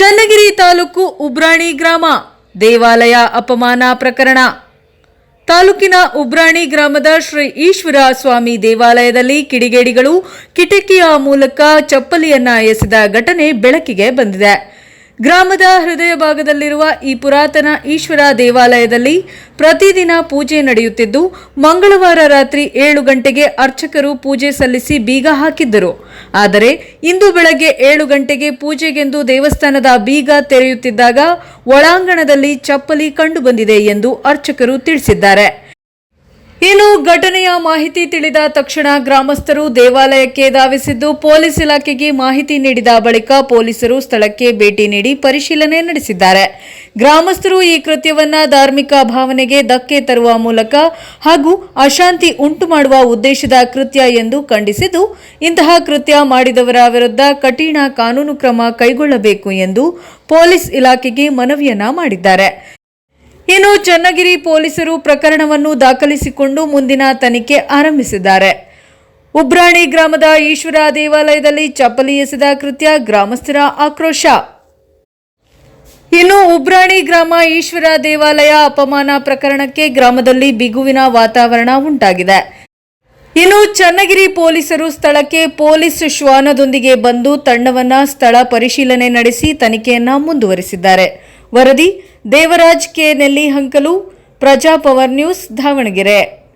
ಚನ್ನಗಿರಿ ತಾಲೂಕು ಉಬ್ರಾಣಿ ಗ್ರಾಮ. ದೇವಾಲಯ ಅಪಮಾನ ಪ್ರಕರಣ. ತಾಲೂಕಿನ ಉಬ್ರಾಣಿ ಗ್ರಾಮದ ಶ್ರೀ ಈಶ್ವರ ಸ್ವಾಮಿ ದೇವಾಲಯದಲ್ಲಿ ಕಿಡಿಗೇಡಿಗಳು ಕಿಟಕಿಯ ಮೂಲಕ ಚಪ್ಪಲಿಯನ್ನ ಎಸೆದ ಘಟನೆ ಬೆಳಕಿಗೆ ಬಂದಿದೆ. ಗ್ರಾಮದ ಹೃದಯ ಭಾಗದಲ್ಲಿರುವ ಈ ಪುರಾತನ ಈಶ್ವರ ದೇವಾಲಯದಲ್ಲಿ ಪ್ರತಿದಿನ ಪೂಜೆ ನಡೆಯುತ್ತಿದ್ದು, ಮಂಗಳವಾರ ರಾತ್ರಿ ಏಳು ಗಂಟೆಗೆ ಅರ್ಚಕರು ಪೂಜೆ ಸಲ್ಲಿಸಿ ಬೀಗ ಹಾಕಿದ್ದರು. ಆದರೆ, ಇಂದು ಬೆಳಗ್ಗೆ ಏಳು ಗಂಟೆಗೆ ಪೂಜೆಗೆಂದು ದೇವಸ್ಥಾನದ ಬೀಗ ತೆರೆಯುತ್ತಿದ್ದಾಗ ಒಳಾಂಗಣದಲ್ಲಿ ಚಪ್ಪಲಿ ಕಂಡುಬಂದಿದೆ ಎಂದು ಅರ್ಚಕರು ತಿಳಿಸಿದ್ದಾರೆ. ಇನ್ನು ಘಟನೆಯ ಮಾಹಿತಿ ತಿಳಿದ ತಕ್ಷಣ ಗ್ರಾಮಸ್ಥರು ದೇವಾಲಯಕ್ಕೆ ಧಾವಿಸಿದ್ದು ಪೊಲೀಸ್ ಇಲಾಖೆಗೆ ಮಾಹಿತಿ ನೀಡಿದ ಬಳಿಕ ಪೊಲೀಸರು ಸ್ಥಳಕ್ಕೆ ಭೇಟಿ ನೀಡಿ ಪರಿಶೀಲನೆ ನಡೆಸಿದ್ದಾರೆ. ಗ್ರಾಮಸ್ಥರು ಈ ಕೃತ್ಯವನ್ನ ಧಾರ್ಮಿಕ ಭಾವನೆಗೆ ಧಕ್ಕೆ ತರುವ ಮೂಲಕ ಹಾಗೂ ಅಶಾಂತಿ ಉಂಟು ಮಾಡುವ ಉದ್ದೇಶದ ಕೃತ್ಯ ಎಂದು ಖಂಡಿಸಿದ್ದು, ಇಂತಹ ಕೃತ್ಯ ಮಾಡಿದವರ ವಿರುದ್ಧ ಕಠಿಣ ಕಾನೂನು ಕ್ರಮ ಕೈಗೊಳ್ಳಬೇಕು ಎಂದು ಪೊಲೀಸ್ ಇಲಾಖೆಗೆ ಮನವಿಯನ್ನ ಮಾಡಿದ್ದಾರೆ. ಚನ್ನಗಿರಿ ಪೊಲೀಸರು ಪ್ರಕರಣವನ್ನು ದಾಖಲಿಸಿಕೊಂಡು ಮುಂದಿನ ತನಿಖೆ ಆರಂಭಿಸಿದ್ದಾರೆ. ಉಬ್ರಾಣಿ ಗ್ರಾಮದ ಈಶ್ವರ ದೇವಾಲಯದಲ್ಲಿ ಚಪ್ಪಲಿ ಎಸೆದ ಕೃತ್ಯ ಗ್ರಾಮಸ್ಥರ ಆಕ್ರೋಶ. ಇನ್ನು ಉಬ್ರಾಣಿ ಗ್ರಾಮ ಈಶ್ವರ ದೇವಾಲಯ ಅಪಮಾನ ಪ್ರಕರಣಕ್ಕೆ ಗ್ರಾಮದಲ್ಲಿ ಬಿಗುವಿನ ವಾತಾವರಣ ಉಂಟಾಗಿದೆ. ಇನ್ನು ಚನ್ನಗಿರಿ ಪೊಲೀಸರು ಸ್ಥಳಕ್ಕೆ ಪೊಲೀಸ್ ಶ್ವಾನದೊಂದಿಗೆ ಬಂದು ತಂಡವನ್ನ ಸ್ಥಳ ಪರಿಶೀಲನೆ ನಡೆಸಿ ತನಿಖೆಯನ್ನ ಮುಂದುವರಿಸಿದ್ದಾರೆ. ವರದಿ ದೇವರಾಜ್ ಕೆ ನೆಲ್ಲಿ ಹಂಕಲು ಪ್ರಜಾಪವರ್ ನ್ಯೂಸ್ ದಾವಣಗೆರೆ.